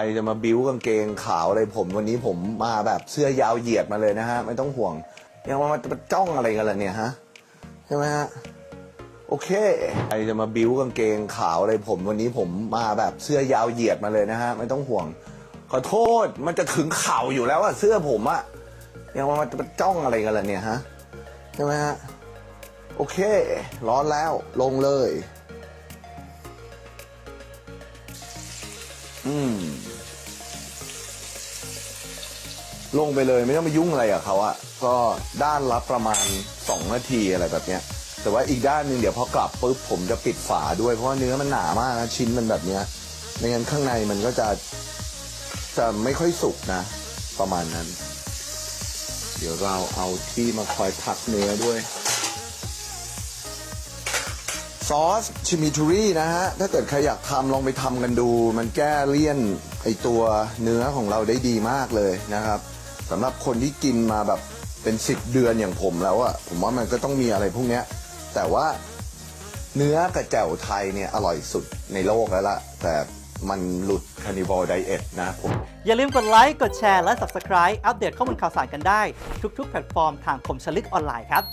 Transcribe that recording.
ใครจะมาบิ้วกางเกงขาวอะไรผมวันนี้ผมมาแบบเสื้อยาวเหยียดมาเลยนะฮะ ไม่ต้องห่วงยังมามาจ้องอะไรกันล่ะเนี่ยฮะใช่ไหมฮะโอเคใครจะมาบิ้วกางเกงขาวอะไรผมวันนี้ผมมาแบบเสื้อยาวเหยียดมาเลยนะฮะ ไม่ต้องห่วง ขอโทษมันจะถึงเข่าอยู่แล้วอะเสื้อผมอะยังมามาจ้องอะไรกันล่ะเนี่ยฮะใช่ไหมฮะโอเค ร้อนแล้วลงเลย อืม ลงไปเลยไม่ต้องไปยุ่งอะไรกับเขาอะก็ด้านละประมาณ 2 นาทีอะไรแบบเนี้ย แต่ว่าอีกด้านหนึ่งเดี๋ยวพอกลับปุ๊บผมจะปิดฝาด้วยเพราะว่าเนื้อมันหนามากนะชิ้นมันแบบเนี้ยไม่งั้นข้างในมันก็จะจะไม่ค่อยสุกนะ ประมาณนั้น เดี๋ยวเราเอาที่มาคอยพักเนื้อด้วยซอสชิมิทูรี่นะฮะ ถ้าเกิดใครอยากทำลองไปทำกันดู มันแก้เลี่ยนไอตัวเนื้อของเราได้ดีมากเลยนะครับ สำหรับคนที่กินมาแบบเป็นสิบเดือนอย่างผมแล้วอะผมว่ามันก็ต้องมีอะไรพวกเนี้ย แต่ว่าเนื้อกระเจ่วไทยเนี่ยอร่อยสุดในโลกแล้วล่ะ แต่มันหลุดคานิวอลไดเอทนะผม อย่าลืมกดไลค์ กดแชร์ และ Subscribe อัปเดตข้อมูลข่าวสารกันได้ ทุกๆ แพลตฟอร์มทางคมชลึกออนไลน์ครับ